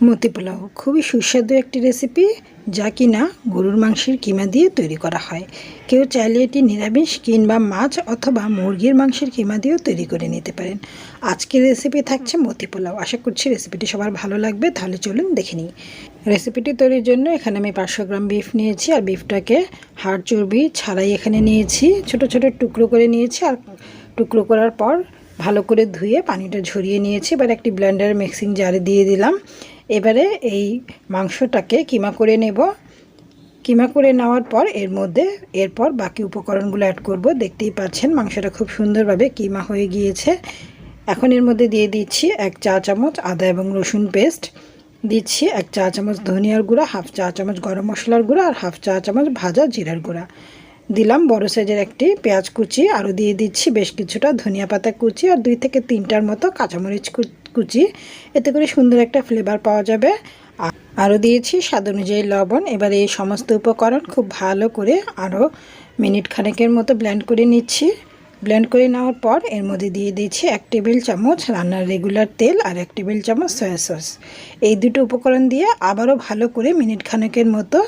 মতি পোলাও খুবই সুস্বাদু একটি রেসিপি যা কিনা গরুর মাংসের কিমা দিয়ে তৈরি করা হয়। কেউ চাইলে এটি নিরামিষ কিংবা মাছ অথবা মুরগির মাংসের কিমা দিয়েও তৈরি করে নিতে পারেন। আজকের রেসিপি থাকছে মতি পোলাও। আশা করছি রেসিপিটি সবার ভালো লাগবে, তাহলে চলুন দেখে নিই। রেসিপিটি তৈরির জন্য এখানে আমি পাঁচশো গ্রাম বিফ নিয়েছি আর বিফটাকে হাড় চর্বি ছাড়াই এখানে নিয়েছি। ছোট ছোট টুকরো করে নিয়েছি আর টুকরো করার পর ভালো করে ধুয়ে পানিটা ঝরিয়ে নিয়েছি। এবার একটি ব্লেন্ডার মিক্সিং জারে দিয়ে দিলাম। এবারে এই মাংসটাকে কিমা করে নেব। কিমা করে নেওয়ার পর এর মধ্যে এরপর বাকি উপকরণগুলো অ্যাড করব। দেখতেই পাচ্ছেন মাংসটা খুব সুন্দরভাবে কিমা হয়ে গিয়েছে। এখন এর মধ্যে দিয়ে দিচ্ছি এক চা চামচ আদা এবং রসুন পেস্ট। দিচ্ছি এক চা চামচ ধনিয়ার গুঁড়া, হাফ চা চামচ গরম মশলার গুঁড়া আর হাফ চা চামচ ভাজা জিরার গুঁড়া। দিলাম বড় সাইজের একটি পেঁয়াজ কুচি। আরও দিয়ে দিচ্ছি বেশ কিছুটা ধনিয়া পাতা কুচি আর দুই থেকে তিনটার মতো কাঁচামরিচ কুচি। এতে করে সুন্দর একটা ফ্লেভার পাওয়া যাবে। আরও দিয়েছি স্বাদ অনুযায়ী লবণ। এবার এই সমস্ত উপকরণ খুব ভালো করে আরও মিনিট খানেকের মতো ব্ল্যান্ড করে নিচ্ছি। ব্লেন্ড করে নেওয়ার পর এর মধ্যে দিয়ে দিয়েছি এক টেবিল চামচ রান্নার রেগুলার তেল আর এক টেবিল চামচ সয়া সস এই দুটো উপকরণ দিয়ে আবারও ভালো করে মিনিট খানেকের মতো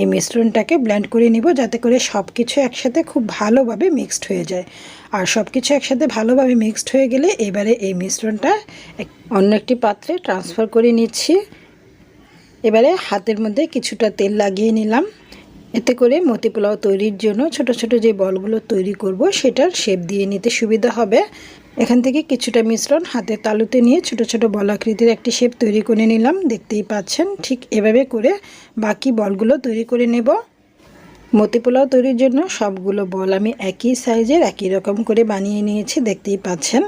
এই মিশ্রণটাকে ব্লেন্ড করে নিব যাতে করে সব কিছু একসাথে খুব ভালোভাবে মিক্সড হয়ে যায়। আর সব কিছু একসাথে ভালোভাবে মিক্সড হয়ে গেলে এবারে এই মিশ্রণটা অন্য একটি পাত্রে ট্রান্সফার করে নিচ্ছি। এবারে হাতের মধ্যে কিছুটা তেল লাগিয়ে নিলাম। এতে করে মতি পোলাও তৈরির জন্য ছোট ছোট যে বলগুলো তৈরি করব, সেটার শেপ দিয়ে নিতে সুবিধা হবে। এখান থেকে কিছুটা মিশ্রণ হাতের তালুতে নিয়ে ছোট ছোট বলাকৃতির একটি শেপ তৈরি করে নিলাম। দেখতেই পাচ্ছেন, ঠিক এভাবে করে বাকি বলগুলো তৈরি করে নেব। মতি পোলাও তৈরির জন্য সবগুলো বল আমি একই সাইজের, একই রকম করে বানিয়ে নিয়েছি, দেখতেই পাচ্ছেন।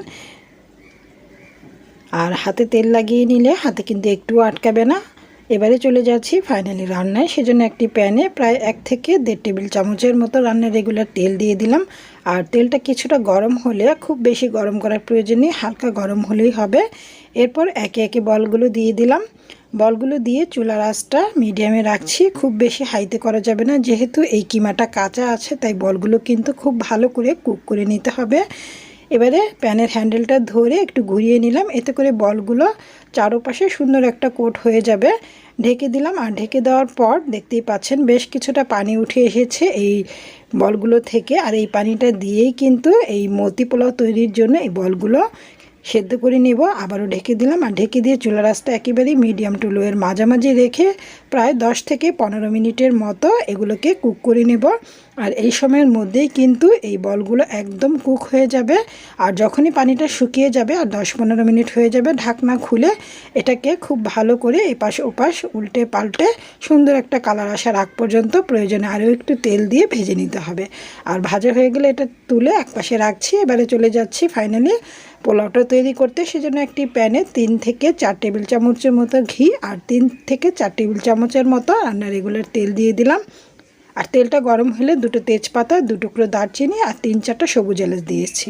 আর হাতে তেল লাগিয়ে নিলে হাতে কিন্তু একটু আটকাবে না। এবারে চলে যাচ্ছি ফাইনালি রান্নায়। সেজন্য একটি প্যানে প্রায় এক থেকে দেড় টেবিল চামচের মতো রান্নার রেগুলার তেল দিয়ে দিলাম। আর তেলটা কিছুটা গরম হলে, খুব বেশি গরম করার প্রয়োজন নেই, হালকা গরম হলেই হবে। এরপর একে একে বলগুলো দিয়ে দিলাম। বলগুলো দিয়ে চুলার আঁচটা মিডিয়ামে রাখছি। খুব বেশি হাইতে করা যাবে না, যেহেতু এই কিমাটা কাঁচা আছে, তাই বলগুলো কিন্তু খুব ভালো করে কুক করে নিতে হবে। এবারে প্যানের হ্যান্ডেলটা ধরে একটু ঘুরিয়ে নিলাম। এতে করে বলগুলো চারোপাশে সুন্দর একটা কোট হয়ে যাবে। ঢেকে দিলাম আর ঢেকে দেওয়ার পর দেখতেই পাচ্ছেন বেশ কিছুটা পানি উঠে এসেছে এই বলগুলো থেকে। আর এই পানিটা দিয়েই কিন্তু এই মতি পোলাও তৈরির জন্য এই বলগুলো সেদ্ধ করে নেব। আবারও ঢেকে দিলাম আর ঢেকে দিয়ে চুলা রাস্তা একেবারেই মিডিয়াম টু লোয়ের মাঝামাঝি রেখে প্রায় 10 থেকে পনেরো মিনিটের মতো এগুলোকে কুক করে নেব। আর এই সময়ের মধ্যেই কিন্তু এই বলগুলো একদম কুক হয়ে যাবে। আর যখনই পানিটা শুকিয়ে যাবে আর দশ পনেরো মিনিট হয়ে যাবে ঢাকনা খুলে, এটাকে খুব ভালো করে এপাশ ওপাশ উল্টে পাল্টে সুন্দর একটা কালার আসার আগ পর্যন্ত প্রয়োজনে আরও একটু তেল দিয়ে ভেজে নিতে হবে। আর ভাজা হয়ে গেলে এটা তুলে একপাশে রাখছি, এবারে চলে যাচ্ছি ফাইনালি পোলাওটা তৈরি করতে। সেজন্য একটি প্যানে তিন থেকে চার টেবিল চামচের মতো ঘি আর তিন থেকে চার টেবিল চামচের মতো রান্না রেগুলার তেল দিয়ে দিলাম। আর তেলটা গরম হলে দুটো তেজপাতা, দু টুকরো দারচিনি আর তিন চারটা সবুজ এলাচ দিয়েছি।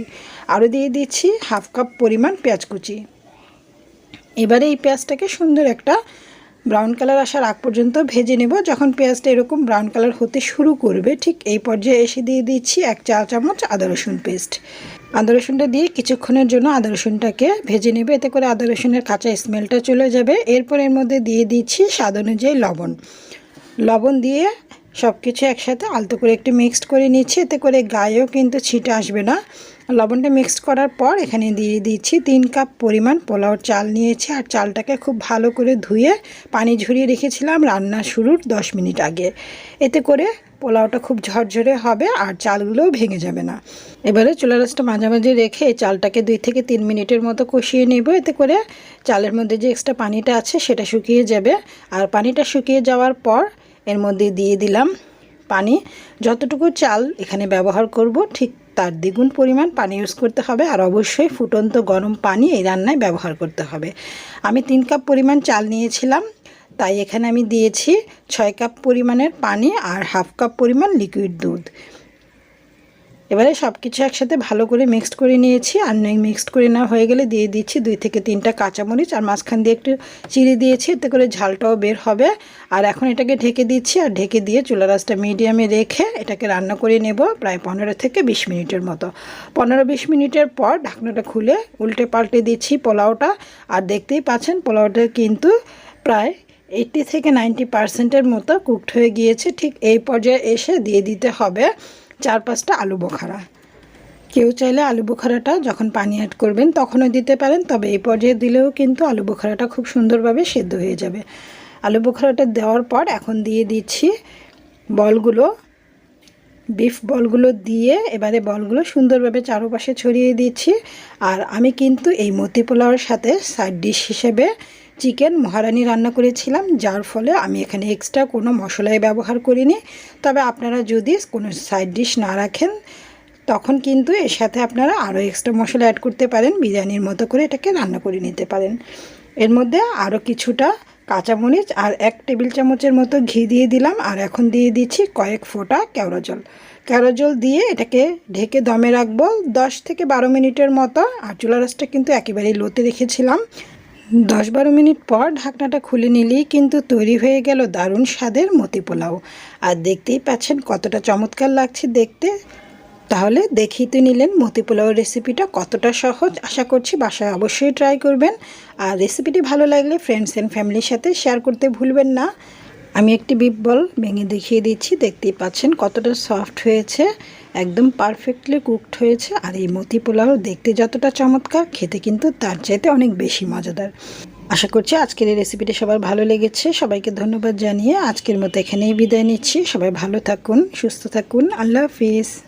আরও দিয়ে দিচ্ছি হাফ কাপ পরিমাণ পেঁয়াজ কুচি। এবারে এই পেঁয়াজটাকে সুন্দর একটা ব্রাউন কালার আসার আগ পর্যন্ত ভেজে নেব। যখন পেঁয়াজটা এরকম ব্রাউন কালার হতে শুরু করবে, ঠিক এই পর্যায়ে এসে দিয়ে দিচ্ছি এক চা চামচ আদা রসুন পেস্ট। আদা রসুনটা দিয়ে কিছুক্ষণের জন্য আদা রসুনটাকে ভেজে নেবে। এতে করে আদা রসুনের কাঁচা স্মেলটা চলে যাবে। এরপর এর মধ্যে দিয়ে দিচ্ছি স্বাদ অনুযায়ী লবণ। লবণ দিয়ে সব কিছু একসাথে আলতো করে একটু মিক্সড করে নিচ্ছি, এতে করে গায়েও কিন্তু ছিটে আসবে না। লবণটা মিক্সড করার পর এখানে দিয়ে দিচ্ছি তিন কাপ পরিমাণ পোলাওর চাল নিয়েছি, আর চালটাকে খুব ভালো করে ধুয়ে পানি ঝরিয়ে রেখেছিলাম রান্না শুরুর দশ মিনিট আগে। এতে করে পোলাওটা খুব ঝরঝরে হবে, আর চালগুলোও ভেঙে যাবে না। এবারে চুলা রাসটা মাঝামাঝি রেখে চালটাকে দুই থেকে তিন মিনিটের মতো কষিয়ে নেব, এতে করে চালের মধ্যে যে এক্সট্রা পানিটা আছে সেটা শুকিয়ে যাবে। আর পানিটা শুকিয়ে যাওয়ার পর এর মধ্যে দিয়ে দিলাম পানি। যতটুকু চাল এখানে ব্যবহার করব, ঠিক তার দ্বিগুণ পরিমাণ পানি ইউজ করতে হবে আর অবশ্যই ফুটন্ত গরম পানি এই রান্নায় ব্যবহার করতে হবে। আমি তিন কাপ পরিমাণ চাল নিয়েছিলাম, তাই এখানে আমি দিয়েছি ছয় কাপ পরিমাণের পানি আর হাফ কাপ পরিমাণ লিকুইড দুধ। এবারে সব কিছু একসাথে ভালো করে মিক্সড করে নিয়েছি। আর মিক্সড করে নেওয়া হয়ে গেলে দিয়ে দিচ্ছি দুই থেকে তিনটা কাঁচামরিচ। আর মাঝখান দিয়ে একটু চিড়ে দিয়েছি, এতে করে ঝালটাও বের হবে। আর এখন এটাকে ঢেকে দিচ্ছি, আর ঢেকে দিয়ে চুলা রাসটা মিডিয়ামে রেখে এটাকে রান্না করে নেব প্রায় পনেরো থেকে বিশ মিনিটের মতো। পনেরো বিশ মিনিটের পর ঢাকনাটা খুলে উল্টে পাল্টে দিচ্ছি পোলাওটা। আর দেখতেই পাচ্ছেন, পোলাওটা কিন্তু প্রায় এইটটি থেকে নাইনটি পার্সেন্টের মতো কুকড হয়ে গিয়েছে। ঠিক এই পর্যায়ে এসে দিয়ে দিতে হবে। চার পাঁচটা আলু বোখারা। কেউ চাইলে আলু বোখারাটা যখন পানি অ্যাড করবেন তখনও দিতে পারেন, তবে এই পর্যায়ে দিলেও কিন্তু আলু বোখারাটা খুব সুন্দরভাবে সেদ্ধ হয়ে যাবে। আলু বোখারাটা দেওয়ার পর এখন দিয়ে দিচ্ছি বলগুলো বিফ বলগুলো দিয়ে এবারে বলগুলো সুন্দরভাবে চারপাশে ছড়িয়ে দিচ্ছি। আর আমি কিন্তু এই মতি পোলাওয়ের সাথে সাইড ডিশ হিসেবে চিকেন মহারানি রান্না করেছিলাম, যার ফলে আমি এখানে এক্সট্রা কোনো মশলাই ব্যবহার করিনি। তবে আপনারা যদি কোনো সাইড ডিশ না রাখেন, তখন কিন্তু এর সাথে আপনারা আরও এক্সট্রা মশলা অ্যাড করতে পারেন, বিরিয়ানির মতো করে এটাকে রান্না করে নিতে পারেন। এর মধ্যে আরও কিছুটা কাঁচামরিচ আর এক টেবিল চামচের মতো ঘি দিয়ে দিলাম, আর এখন দিয়ে দিচ্ছি কয়েক ফোঁটা কেওড়া জল। কেওড়া জল দিয়ে এটাকে ঢেকে দমে রাখব দশ থেকে বারো মিনিটের মতো, আর চুলা রাসটা কিন্তু একেবারেই লোতে রেখেছিলাম। দশ বারো মিনিট পর ঢাকনাটা খুলে নিলেই কিন্তু তৈরি হয়ে গেল দারুণ স্বাদের মতি পোলাও। আর দেখতেই পাচ্ছেন কতটা চমৎকার লাগছে দেখতে। তাহলে দেখেই তো নিলেন মতি পোলাওয়ের রেসিপিটা কতটা সহজ, আশা করছি বাসায় অবশ্যই ট্রাই করবেন। আর রেসিপিটি ভালো লাগলে ফ্রেন্ডস অ্যান্ড ফ্যামিলির সাথে শেয়ার করতে ভুলবেন না। আমি একটি বিপ বল ভেঙে দেখিয়ে দিচ্ছি। দেখতেই পাচ্ছেন কতটা সফট হয়েছে, একদম পারফেক্টলি কুকড হয়েছে। আর এই মতি পোলাও দেখতে যতটা চমৎকার, খেতে কিন্তু তার চাইতে অনেক বেশি মজাদার। আশা করছি আজকের এই রেসিপিটি সবার ভালো লেগেছে। সবাইকে ধন্যবাদ জানিয়ে আজকের মতো এখানেই বিদায় নিচ্ছি। সবাই ভালো থাকুন, সুস্থ থাকুন। আল্লাহ হাফিজ।